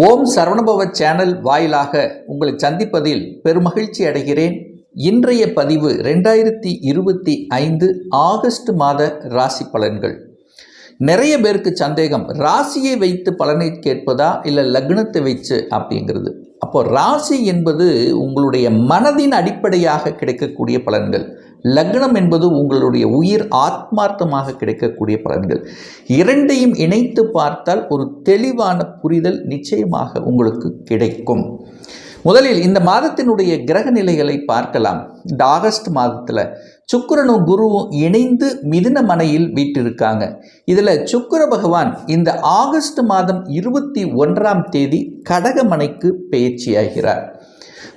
ஓம் Saravanabhava channel வாயிலாக உங்களை சந்திப்பதில் பெருமகிழ்ச்சி அடைகிறேன். இன்றைய பதிவு ரெண்டாயிரத்தி இருபத்தி ஐந்து ஆகஸ்ட் மாத ராசி பலன்கள். நிறைய பேருக்கு சந்தேகம் ராசியை வைத்து பலனை கேட்பதா இல்லை லக்னத்தை வச்சு அப்படிங்கிறது. அப்போ ராசி என்பது உங்களுடைய மனதின் அடிப்படையாக கிடைக்கக்கூடிய பலன்கள். லக்னம் என்பது உங்களுடைய உயிர் ஆத்மார்த்தமாக கிடைக்கக்கூடிய பலன்கள். இரண்டையும் இணைத்து பார்த்தால் ஒரு தெளிவான புரிதல் நிச்சயமாக உங்களுக்கு கிடைக்கும். முதலில் இந்த மாதத்தினுடைய கிரக நிலைகளை பார்க்கலாம். இந்த ஆகஸ்ட் மாதத்தில் சுக்கிரனும் குருவும் இணைந்து மிதுன மனையில் வீட்டிருக்காங்க இதில் சுக்கிர பகவான் இந்த ஆகஸ்ட் மாதம் இருபத்தி ஒன்றாம் தேதி கடகமனைக்கு பயிற்சியாகிறார்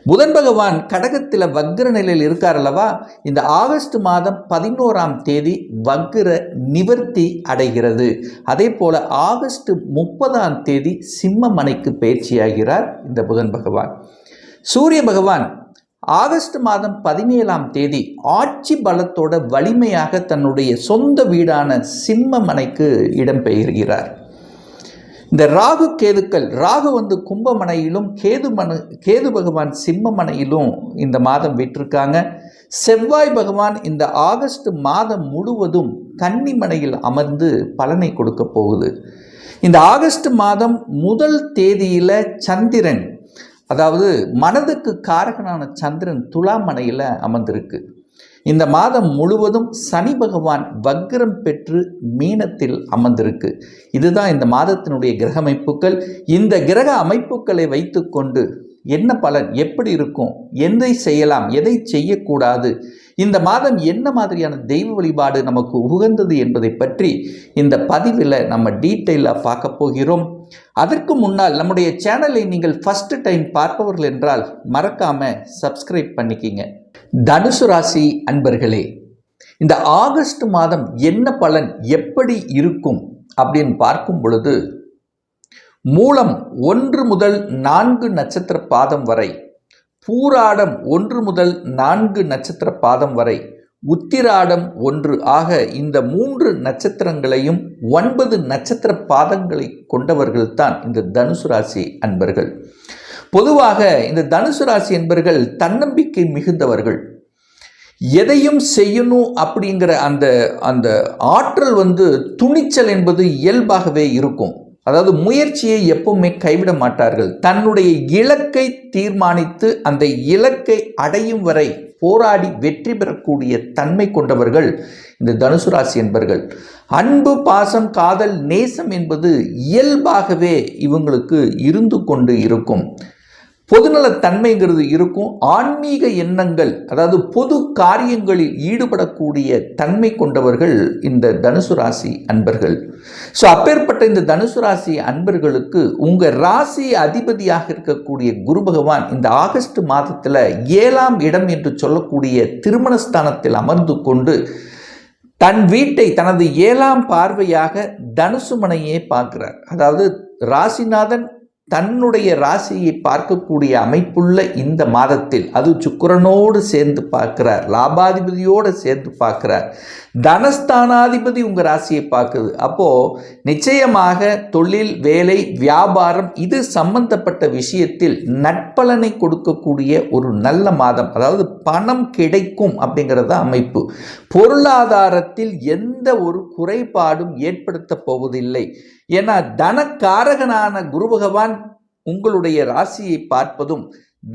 புதன் பகவான் கடகத்தில் வக்ர நிலையில் இருக்கார் அல்லவா? இந்த ஆகஸ்ட் மாதம் பதினோராம் தேதி வக்ர நிவர்த்தி அடைகிறது. அதே போல் ஆகஸ்ட் முப்பதாம் தேதி சிம்ம மனைக்கு பயிற்சியாகிறார் இந்த புதன் பகவான். சூரிய பகவான் ஆகஸ்ட் மாதம் பதினேழாம் தேதி ஆட்சி பலத்தோட வலிமையாக தன்னுடைய சொந்த வீடான சிம்மமனைக்கு இடம்பெயர்கிறார் இந்த ராகு கேதுக்கள் ராகு வந்து கும்பமனையிலும் கேது மனு கேது பகவான் சிம்மமனையிலும் இந்த மாதம் விட்டிருக்காங்க. செவ்வாய் பகவான் இந்த ஆகஸ்ட் மாதம் முழுவதும் கன்னிமனையில் அமர்ந்து பலனை கொடுக்க போகுது. இந்த ஆகஸ்ட் மாதம் முதல் தேதியில் சந்திரன் அதாவது மனதுக்கு காரகனான சந்திரன் துலாமனையில் அமர்ந்திருக்கு. இந்த மாதம் முழுவதும் சனி பகவான் வக்ரம் பெற்று மீனத்தில் அமர்ந்திருக்கு. இதுதான் இந்த மாதத்தினுடைய கிரக அமைப்புகள். இந்த கிரக அமைப்புகளை வைத்துக்கொண்டு என்ன பலன் எப்படி இருக்கும் எதை செய்யலாம் எதை செய்யக்கூடாது இந்த மாதம் என்ன மாதிரியான தெய்வ வழிபாடு நமக்கு உகந்தது என்பதை பற்றி இந்த பதிவில் நம்ம டீட்டெயிலாக பார்க்க போகிறோம். அதற்கு முன்னால் நம்முடைய சேனலை நீங்கள் ஃபஸ்ட்டு டைம் பார்ப்பவர்கள் என்றால் மறக்காமல் சப்ஸ்கிரைப் பண்ணிக்கிங்க. தனுசு ராசி அன்பர்களே இந்த ஆகஸ்ட் மாதம் என்ன பலன் எப்படி இருக்கும் அப்படின்னு பார்க்கும் பொழுது மூலம் ஒன்று முதல் நான்கு நட்சத்திர பாதம் வரை பூராடம் ஒன்று முதல் நான்கு நட்சத்திர பாதம் வரை உத்திராடம் ஒன்று ஆக இந்த மூன்று நட்சத்திரங்களையும் ஒன்பது நட்சத்திர பாதங்களை கொண்டவர்கள்தான் இந்த தனுசு ராசி அன்பர்கள். பொதுவாக இந்த தனுசு ராசி என்பர்கள் தன்னம்பிக்கை மிகுந்தவர்கள். எதையும் செய்யணும் அப்படிங்கிற அந்த அந்த ஆற்றல் வந்து துணிச்சல் என்பது இயல்பாகவே இருக்கும். அதாவது முயற்சியை எப்பவுமே கைவிட மாட்டார்கள். தன்னுடைய இலக்கை தீர்மானித்து அந்த இலக்கை அடையும் வரை போராடி வெற்றி பெறக்கூடிய தன்மை கொண்டவர்கள் இந்த தனுசு ராசி என்பர்கள். அன்பு பாசம் காதல் நேசம் என்பது இயல்பாகவே இவங்களுக்கு இருந்து கொண்டு இருக்கும். பொதுநலத்தன்மைங்கிறது இருக்கும். ஆன்மீக எண்ணங்கள் அதாவது பொது காரியங்களில் ஈடுபடக்கூடிய தன்மை கொண்டவர்கள் இந்த தனுசு ராசி அன்பர்கள். ஸோ அப்பேற்பட்ட இந்த தனுசு ராசி அன்பர்களுக்கு உங்கள் ராசி அதிபதியாக இருக்கக்கூடிய குரு பகவான் இந்த ஆகஸ்ட் மாதத்தில் ஏழாம் இடம் என்று சொல்லக்கூடிய திருமணஸ்தானத்தில் அமர்ந்து கொண்டு தன் வீட்டை தனது ஏழாம் பார்வையாக தனுசுமனையே பார்க்கிறார். அதாவது ராசிநாதன் தன்னுடைய ராசியை பார்க்கக்கூடிய அமைப்புள்ள இந்த மாதத்தில் அது சுக்கரனோடு சேர்ந்து பார்க்கிறார் லாபாதிபதியோடு சேர்ந்து பார்க்கிறார். தனஸ்தானாதிபதி உங்கள் ராசியை பார்க்குது. அப்போது நிச்சயமாக தொழில் வேலை வியாபாரம் இது சம்பந்தப்பட்ட விஷயத்தில் நட்பலனை கொடுக்கக்கூடிய ஒரு நல்ல மாதம். அதாவது பணம் கிடைக்கும் அப்படிங்கிறத அமைப்பு. பொருளாதாரத்தில் எந்த ஒரு குறைபாடும் ஏற்படுத்தப் போவதில்லை. ஏன்னா தனக்காரகனான குரு பகவான் உங்களுடைய ராசியை பார்ப்பதும்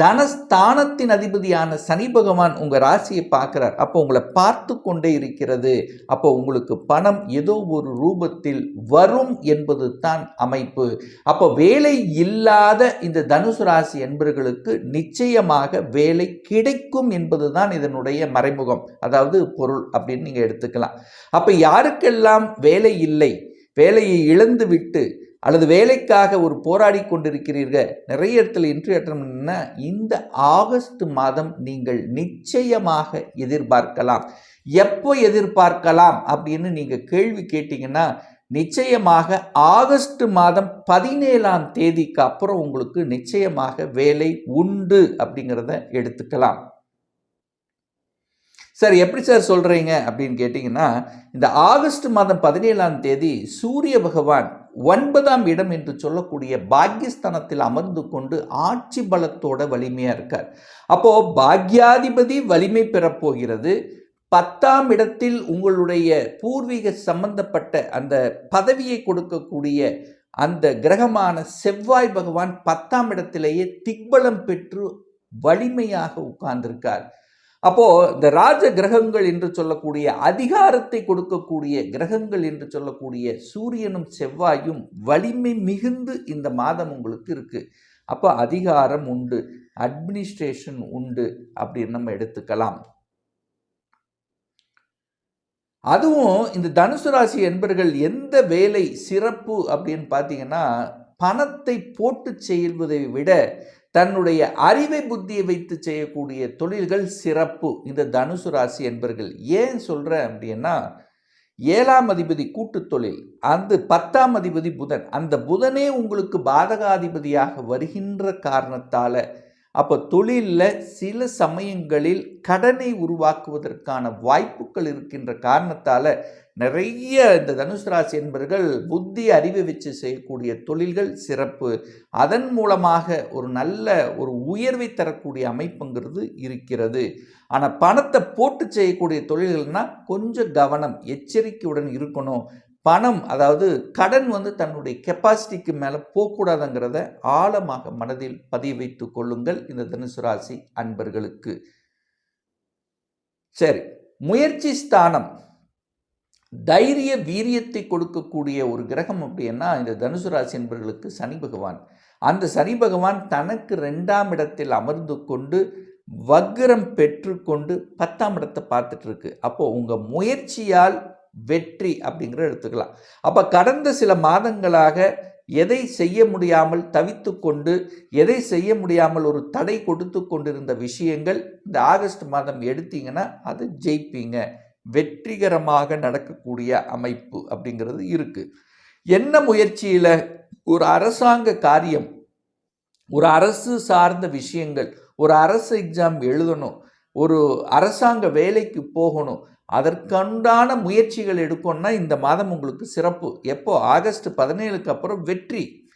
தனஸ்தானத்தின் அதிபதியான சனி பகவான் உங்கள் ராசியை பார்க்குறார். அப்போ உங்களை பார்த்து கொண்டே இருக்கிறது. அப்போ உங்களுக்கு பணம் ஏதோ ஒரு ரூபத்தில் வரும் என்பது தான் அமைப்பு. அப்போ வேலை இல்லாத இந்த தனுசு ராசி என்பர்களுக்கு நிச்சயமாக வேலை கிடைக்கும் என்பது தான் இதனுடைய மறைமுகம். அதாவது பொருள் அப்படின்னு நீங்கள் எடுத்துக்கலாம். அப்போ யாருக்கெல்லாம் வேலை இல்லை வேலையை இழந்து விட்டு அல்லது வேலைக்காக ஒரு போராடி கொண்டிருக்கிறீர்கள். நிறைய இடத்துல இன்ட்ரி அட்டம்னா இந்த ஆகஸ்ட் மாதம் நீங்கள் நிச்சயமாக எதிர்பார்க்கலாம். எப்போ எதிர்பார்க்கலாம் அப்படின்னு நீங்கள் கேள்வி கேட்டிங்கன்னா நிச்சயமாக ஆகஸ்ட் மாதம் பதினேழாம் தேதிக்கு அப்புறம் உங்களுக்கு நிச்சயமாக வேலை உண்டு அப்படிங்கிறத எடுத்துக்கலாம். சார் எப்படி சார் சொல்கிறீங்க அப்படின்னு கேட்டிங்கன்னா இந்த ஆகஸ்ட் மாதம் பதினேழாம் தேதி சூரிய பகவான் ஒன்பதாம் இடம் என்று சொல்லக்கூடிய பாக்கியஸ்தானத்தில் அமர்ந்து கொண்டு ஆட்சி பலத்தோட வலிமையாக இருக்கார். அப்போது பாக்யாதிபதி வலிமை பெறப்போகிறது பத்தாம் இடத்தில் உங்களுடைய பூர்வீக சம்பந்தப்பட்ட அந்த பதவியை கொடுக்கக்கூடிய அந்த கிரகமான செவ்வாய் பகவான் பத்தாம் இடத்திலேயே திக்பலம் பெற்று வலிமையாக உட்கார்ந்திருக்கார். அப்போது இந்த ராஜ கிரகங்கள் என்று சொல்லக்கூடிய அதிகாரத்தை கொடுக்கக்கூடிய கிரகங்கள் என்று சொல்லக்கூடிய சூரியனும் செவ்வாயும் வலிமை மிகுந்து இந்த மாதம் உங்களுக்கு இருக்குது அப்போ அதிகாரம் உண்டு அட்மினிஸ்ட்ரேஷன் உண்டு அப்படின்னு நம்ம எடுத்துக்கலாம். அதுவும் இந்த தனுசு ராசி என்பர்கள் எந்த வேலை சிறப்பு அப்படின்னு பார்த்தீங்கன்னா பணத்தை போட்டு செய்வதை விட தன்னுடைய அறிவை புத்தியை வைத்து செய்யக்கூடிய தொழில்கள் சிறப்பு. இந்த தனுசு ராசி என்பர்கள் ஏன் சொல்கிறேன் அப்படின்னா ஏழாம் அதிபதி கூட்டு தொழில் அந்த பத்தாம் அதிபதி புதன். அந்த புதனே உங்களுக்கு பாதகாதிபதியாக வருகின்ற காரணத்தால் அப்போ தொழிலில் சில சமயங்களில் கடனை உருவாக்குவதற்கான வாய்ப்புகள் இருக்கின்ற காரணத்தால் நிறைய இந்த தனுசு ராசி என்பவர்கள் புத்தி அறிவை வச்சு செய்யக்கூடிய தொழில்கள் சிறப்பு. அதன் மூலமாக ஒரு நல்ல ஒரு உயர்வை தரக்கூடிய அமைப்புங்கிறது இருக்கிறது. ஆனால் பணத்தை போட்டு செய்யக்கூடிய தொழில்கள்னால் கொஞ்சம் கவனம் எச்சரிக்கையுடன் இருக்கணும். பணம் அதாவது கடன் வந்து தன்னுடைய கெப்பாசிட்டிக்கு மேலே போகக்கூடாதுங்கிறத ஆழமாக மனதில் பதிய வைத்து கொள்ளுங்கள் இந்த தனுசு ராசி அன்பர்களுக்கு. சரி முயற்சி ஸ்தானம். தைரிய வீரியத்தை கொடுக்கக்கூடிய ஒரு கிரகம் அப்படின்னா இந்த தனுசு ராசி என்பவர்களுக்கு சனி பகவான். அந்த சனி பகவான் தனக்கு ரெண்டாம் இடத்தில் அமர்ந்து கொண்டு வக்ரம் பெற்றுக்கொண்டு பத்தாம் இடத்தை பார்த்துட்டு இருக்கு. அப்போ உங்கள் முயற்சியால் வெற்றி அப்படிங்கிற எடுத்துக்கலாம். அப்போ கடந்த சில மாதங்களாக எதை செய்ய முடியாமல் தவித்து கொண்டு எதை செய்ய முடியாமல் ஒரு தடை கொடுத்து கொண்டிருந்த விஷயங்கள் இந்த ஆகஸ்ட் மாதம் எடுத்தீங்கன்னா அதை ஜெயிப்பீங்க. வெற்றிகரமாக நடக்கக்கூடிய அமைப்பு அப்படிங்கிறது இருக்குது என்ன முயற்சியில் ஒரு அரசாங்க காரியம் ஒரு அரசு சார்ந்த விஷயங்கள் ஒரு அரசு எக்ஸாம் எழுதணும் ஒரு அரசாங்க வேலைக்கு போகணும் அதற்குண்டான முயற்சிகள் எடுக்கணும்னா இந்த மாதம் உங்களுக்கு சிறப்பு. எப்போ? ஆகஸ்ட் பதினேழுக்கு அப்புறம் வெற்றி.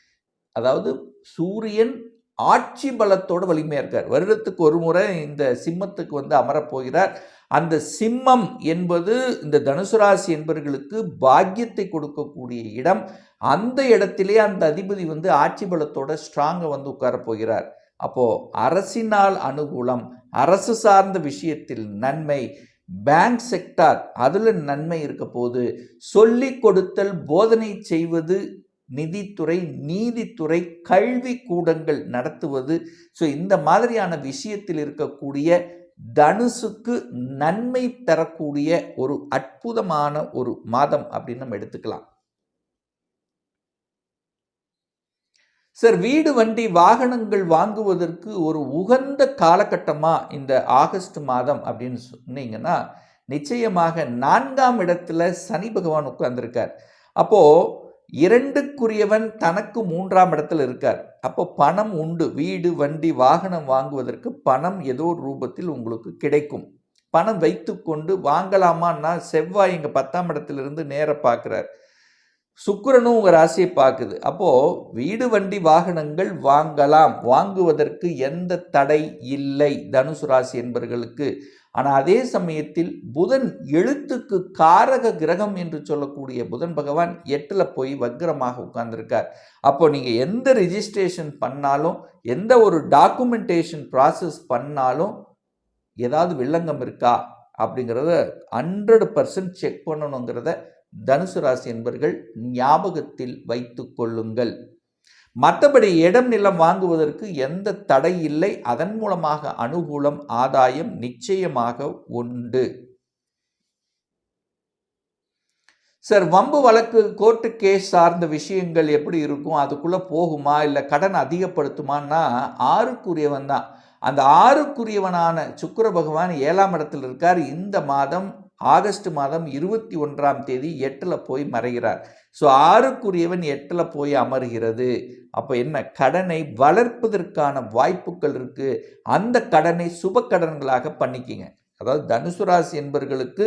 அதாவது சூரியன் ஆட்சி பலத்தோடு வலிமையாக இருக்கார். வருடத்துக்கு ஒரு முறை இந்த சிம்மத்துக்கு வந்து அமரப்போகிறார் அந்த சிம்மம் என்பது இந்த தனுசு ராசி என்பவர்களுக்கு பாக்கியத்தை கொடுக்கக்கூடிய இடம். அந்த இடத்திலே அந்த அதிபதி வந்து ஆட்சி பலத்தோட ஸ்ட்ராங்கை வந்து உட்காரப்போகிறார் போகிறார். அரசினால் அனுகூலம் அரசு சார்ந்த விஷயத்தில் நன்மை பேங்க் செக்டார் அதில் நன்மை இருக்க போது சொல்லி கொடுத்தல் போதனை செய்வது நிதித்துறை நீதித்துறை கல்வி கூடங்கள் நடத்துவது. ஸோ இந்த மாதிரியான விஷயத்தில் இருக்கக்கூடிய தனுசுக்கு நன்மை தரக்கூடிய ஒரு அற்புதமான ஒரு மாதம் அப்படின்னு நம்ம எடுத்துக்கலாம். சார் வீடு வண்டி வாகனங்கள் வாங்குவதற்கு ஒரு உகந்த காலகட்டமாக இந்த ஆகஸ்ட் மாதம் அப்படின்னு சொன்னீங்கன்னா நிச்சயமாக நான்காம் இடத்துல சனி பகவான் உட்கார்ந்துருக்கார். அப்போது இரண்டுக்குரியவன் தனக்கு மூன்றாம் இடத்துல இருக்கார். அப்போ பணம் உண்டு. வீடு வண்டி வாகனம் வாங்குவதற்கு பணம் ஏதோ ரூபத்தில் உங்களுக்கு கிடைக்கும். பணம் வைத்துக்கொண்டு வாங்கலாமான்னா செவ்வாய் இங்கே பத்தாம் இடத்திலிருந்து நேர பார்க்குறார். சுக்கரனும் உங்கள் ராசியை பார்க்குது. அப்போது வீடு வண்டி வாகனங்கள் வாங்கலாம். வாங்குவதற்கு எந்த தடை இல்லை தனுசு ராசி என்பவர்களுக்கு ஆனால் அதே சமயத்தில் புதன் எழுத்துக்கு காரக கிரகம் என்று சொல்லக்கூடிய புதன் பகவான் எட்டில் போய் வக்ரமாக உட்கார்ந்துருக்கார். அப்போ நீங்கள் எந்த ரிஜிஸ்ட்ரேஷன் பண்ணாலும் எந்த ஒரு டாக்குமெண்டேஷன் ப்ராசஸ் பண்ணாலும் ஏதாவது வில்லங்கம் இருக்கா அப்படிங்கிறத ஹண்ட்ரட் பர்சன்ட் செக் பண்ணணுங்கிறத தனுசு ராசி என்பர்கள் ஞாபகத்தில் வைத்து கொள்ளுங்கள். மற்றபடி இடம் நிலம் வாங்குவதற்கு எந்த தடை இல்லை. அதன் மூலமாக அனுகூலம் ஆதாயம் நிச்சயமாக உண்டு. சார் வம்பு வழக்கு கோர்ட்டு கேஸ் சார்ந்த விஷயங்கள் எப்படி இருக்கும்? அதுக்குள்ளே போகுமா? இல்லை கடன் அதிகப்படுத்துமான்னா ஆறுக்குரியவன் தான். அந்த ஆறுக்குரியவனான சுக்கர பகவான் ஏழாம் இடத்தில் இருக்கார். இந்த மாதம் ஆகஸ்ட் மாதம் இருபத்தி ஒன்றாம் தேதி எட்டில் போய் மறைகிறார். ஸோ ஆறுக்குரியவன் எட்டில் போய் அமர்கிறது. அப்போ என்ன? கடனை வளர்ப்பதற்கான வாய்ப்புகள் இருக்குது அந்த கடனை சுப கடன்களாக பண்ணிக்கிங்க. அதாவது தனுசு ராசி என்பர்களுக்கு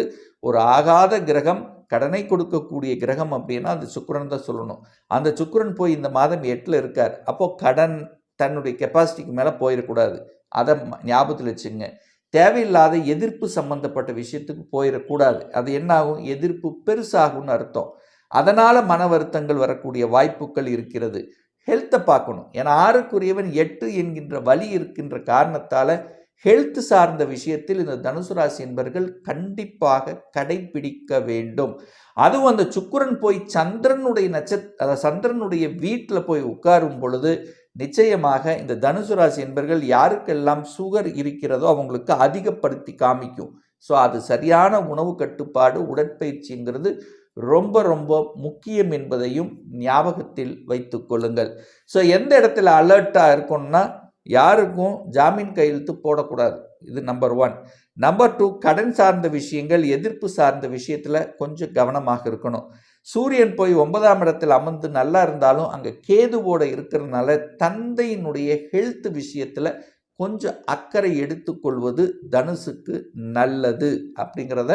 ஒரு ஆகாத கிரகம் கடனை கொடுக்கக்கூடிய கிரகம் அப்படின்னா அது சுக்கரன் தான் சொல்லணும். அந்த சுக்கிரன் போய் இந்த மாதம் எட்டில் இருக்கார். அப்போது கடன் தன்னுடைய கெப்பாசிட்டிக்கு மேலே போயிடக்கூடாது. அதை ஞாபகத்தில் வச்சுங்க. தேவையில்லாத எதிர்ப்பு சம்பந்தப்பட்ட விஷயத்துக்கு போயிடக்கூடாது. அது என்ன ஆகும் எதிர்ப்பு பெருசாகும்னு அர்த்தம். அதனால் மன வருத்தங்கள் வரக்கூடிய வாய்ப்புகள் இருக்கிறது. ஹெல்த்தை பார்க்கணும். ஏன்னா ஆறுக்குரியவன் எட்டு என்கின்ற வலி இருக்கின்ற காரணத்தால் ஹெல்த் சார்ந்த விஷயத்தில் இந்த தனுசு ராசி என்பர்கள் கண்டிப்பாக கடைபிடிக்க வேண்டும். அதுவும் அந்த சுக்கிரன் போய் சந்திரனுடைய நட்ச சந்திரனுடைய வீட்டில் போய் உட்காரும் பொழுது நிச்சயமாக இந்த தனுசு ராசி என்பர்கள் யாருக்கெல்லாம் சுகர் இருக்கிறதோ அவங்களுக்கு அதிகப்படுத்தி காமிக்கும். ஸோ அது சரியான உணவு கட்டுப்பாடு உடற்பயிற்சிங்கிறது ரொம்ப ரொம்ப முக்கியம் என்பதையும் ஞாபகத்தில் வைத்து கொள்ளுங்கள். ஸோ எந்த இடத்துல அலர்ட்டாக இருக்கணும்னா யாருக்கும் ஜாமீன் கையெழுத்து போடக்கூடாது. இது நம்பர் ஒன் நம்பர் டூ கடன் சார்ந்த விஷயங்கள் எதிர்ப்பு சார்ந்த விஷயத்தில் கொஞ்சம் கவனமாக இருக்கணும். சூரியன் போய் ஒன்பதாம் இடத்தில் அமர்ந்து நல்லா இருந்தாலும் அங்கே கேதுவோடு இருக்கிறதுனால தந்தையினுடைய ஹெல்த் விஷயத்தில் கொஞ்சம் அக்கறை எடுத்துக்கொள்வது தனுசுக்கு நல்லது அப்படிங்கிறத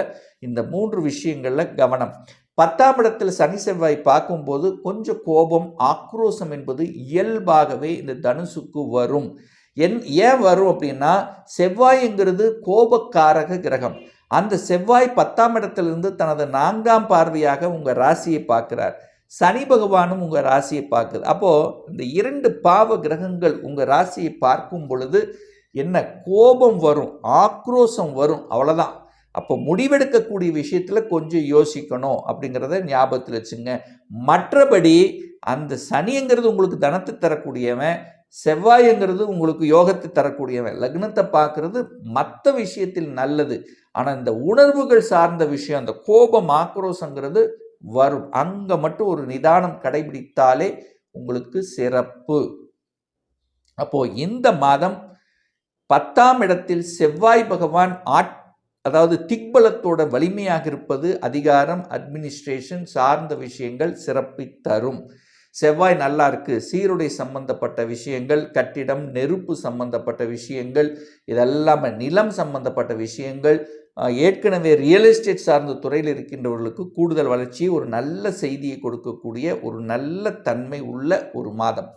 இந்த மூன்று விஷயங்களில் கவனம். பத்தாம் இடத்தில் சனி செவ்வாய் பார்க்கும்போது கொஞ்சம் கோபம் ஆக்ரோஷம் என்பது இயல்பாகவே இந்த தனுசுக்கு வரும். என் ஏன் வரும் அப்படின்னா செவ்வாய்ங்கிறது கோபக்காரக கிரகம். அந்த செவ்வாய் பத்தாம் இடத்திலிருந்து தனது நான்காம் பார்வையாக உங்கள் ராசியை பார்க்கிறார். சனி பகவானும் உங்கள் ராசியை பார்க்குது. அப்போது இந்த இரண்டு பாவ கிரகங்கள் உங்கள் ராசியை பார்க்கும் பொழுது என்ன கோபம் வரும் ஆக்ரோஷம் வரும் அவ்வளோதான் அப்போ முடிவெடுக்கக்கூடிய விஷயத்தில் கொஞ்சம் யோசிக்கணும் அப்படிங்கிறத ஞாபகத்தில் வச்சுங்க. மற்றபடி அந்த சனிங்கிறது உங்களுக்கு தனத்தை தரக்கூடியவன் செவ்வாய்ங்கிறது உங்களுக்கு யோகத்தை தரக்கூடியவன். லக்னத்தை பார்க்குறது மற்ற விஷயத்தில் நல்லது. ஆனால் இந்த உணர்வுகள் சார்ந்த விஷயம் அந்த கோபம் ஆக்ரோஷங்கிறது வரும். அங்கே மட்டும் ஒரு நிதானம் கடைபிடித்தாலே உங்களுக்கு சிறப்பு. அப்போ இந்த மாதம் பத்தாம் இடத்தில் செவ்வாய் பகவான் ஆட் அதாவது திக்பலத்தோட வலிமையாக இருப்பது அதிகாரம் அட்மினிஸ்ட்ரேஷன் சார்ந்த விஷயங்கள் சிறப்பை தரும். செவ்வாய் நல்லா இருக்கு. சீருடை சம்பந்தப்பட்ட விஷயங்கள் கட்டிடம் நெருப்பு சம்பந்தப்பட்ட விஷயங்கள் இதெல்லாமே நிலம் சம்பந்தப்பட்ட விஷயங்கள் ஏற்கனவே ரியல் எஸ்டேட் சார்ந்த துறையில் இருக்கின்றவர்களுக்கு கூடுதல் வளர்ச்சி ஒரு நல்ல செய்தியை கொடுக்கக்கூடிய ஒரு நல்ல தன்மை உள்ள ஒரு மாதம்.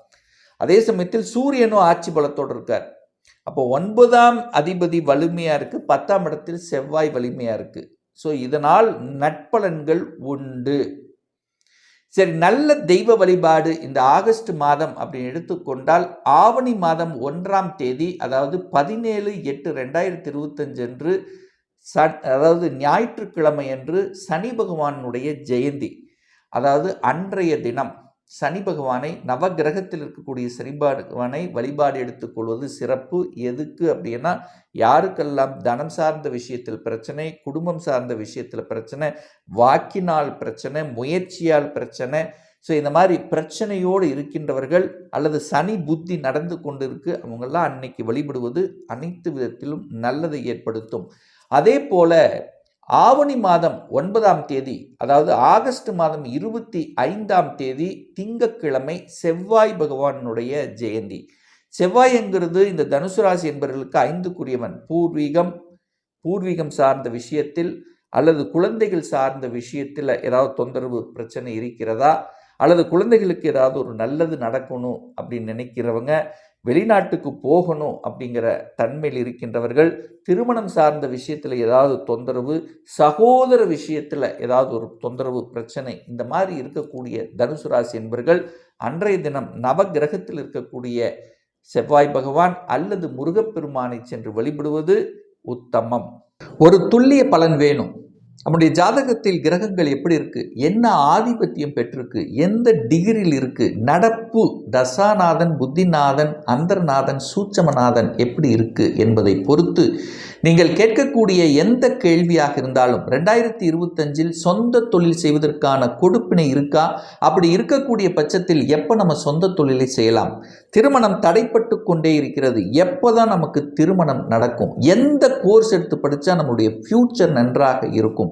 அதே சமயத்தில் சூரியனும் ஆட்சி பலத்தோடு இருக்கார். அப்போ ஒன்பதாம் அதிபதி வலிமையாக இருக்குது பத்தாம் இடத்தில் செவ்வாய் வலிமையாக இருக்குது ஸோ இதனால் நட்பலன்கள் உண்டு. சரி நல்ல தெய்வ வழிபாடு இந்த ஆகஸ்ட் மாதம் அப்படின்னு எடுத்துக்கொண்டால் ஆவணி மாதம் ஒன்றாம் தேதி அதாவது பதினேழு எட்டு ரெண்டாயிரத்தி இருபத்தஞ்சு அன்று ச அதாவது ஞாயிற்றுக்கிழமை அன்று சனி பகவானுடைய ஜெயந்தி. அதாவது அன்றைய தினம் சனி பகவானை நவகிரகத்தில் இருக்கக்கூடிய சனி பகவானை வழிபாடு எடுத்துக்கொள்வது சிறப்பு. எதுக்கு அப்படின்னா யாருக்கெல்லாம் தனம் சார்ந்த விஷயத்தில் பிரச்சனை குடும்பம் சார்ந்த விஷயத்தில் பிரச்சனை வாக்கினால் பிரச்சனை முயற்சியால் பிரச்சனை ஸோ இந்த மாதிரி பிரச்சனையோடு இருக்கின்றவர்கள் அல்லது சனி புத்தி நடந்து கொண்டிருக்கு அவங்கெல்லாம் அன்னைக்கு வழிபடுவது அனைத்து விதத்திலும் நல்லதை ஏற்படுத்தும். அதே போல ஆவணி மாதம் ஒன்பதாம் தேதி அதாவது ஆகஸ்ட் மாதம் இருபத்தி ஐந்தாம் தேதி திங்கக்கிழமை செவ்வாய் பகவானுடைய ஜெயந்தி. செவ்வாய்ங்கிறது இந்த தனுசு ராசி என்பவர்களுக்கு ஐந்துக்குரியவன். பூர்வீகம் பூர்வீகம் சார்ந்த விஷயத்தில் அல்லது குழந்தைகள் சார்ந்த விஷயத்தில் ஏதாவது தொந்தரவு பிரச்சனை இருக்கிறதா? அல்லது குழந்தைகளுக்கு ஏதாவது ஒரு நல்லது நடக்கணும் அப்படின்னு நினைக்கிறவங்க வெளிநாட்டுக்கு போகணும் அப்படிங்கிற தன்மையில் இருக்கின்றவர்கள் திருமணம் சார்ந்த விஷயத்தில் ஏதாவது தொந்தரவு சகோதர விஷயத்தில் ஏதாவது ஒரு தொந்தரவு பிரச்சனை இந்த மாதிரி இருக்கக்கூடிய தனுசு ராசி என்பவர்கள் அன்றைய தினம் நவகிரகத்தில் இருக்கக்கூடிய செவ்வாய் பகவான் அல்லது முருகப்பெருமானை சென்று வழிபடுவது உத்தமம். ஒரு துல்லிய பலன் வேணும். நம்முடைய ஜாதகத்தில் கிரகங்கள் எப்படி இருக்குது என்ன ஆதிபத்தியம் பெற்றிருக்கு? எந்த டிகிரியில் இருக்குது நடப்பு தசாநாதன் புத்திநாதன் அந்தர்நாதன் சூட்சமநாதன் எப்படி இருக்குது என்பதை பொறுத்து நீங்கள் கேட்கக்கூடிய எந்த கேள்வியாக இருந்தாலும் ரெண்டாயிரத்தி இருபத்தஞ்சில் சொந்த தொழில் செய்வதற்கான கொடுப்பினை இருக்கா? அப்படி இருக்கக்கூடிய பட்சத்தில் எப்போ நம்ம சொந்த தொழிலை செய்யலாம்? திருமணம் தடைப்பட்டு கொண்டே இருக்கிறது. எப்போ தான் நமக்கு திருமணம் நடக்கும்? எந்த கோர்ஸ் எடுத்து படித்தா நம்மளுடைய ஃப்யூச்சர் நன்றாக இருக்கும்?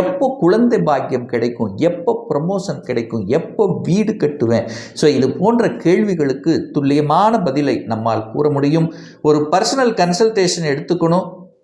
எப்போ குழந்தை பாக்கியம் கிடைக்கும் எப்போ ப்ரமோஷன் கிடைக்கும் எப்போ வீடு கட்டுவேன்? ஸோ இது போன்ற கேள்விகளுக்கு துல்லியமான பதிலை நம்மால் கூற முடியும். ஒரு பர்சனல் கன்சல்டேஷன் எடுத்துக்கணும்.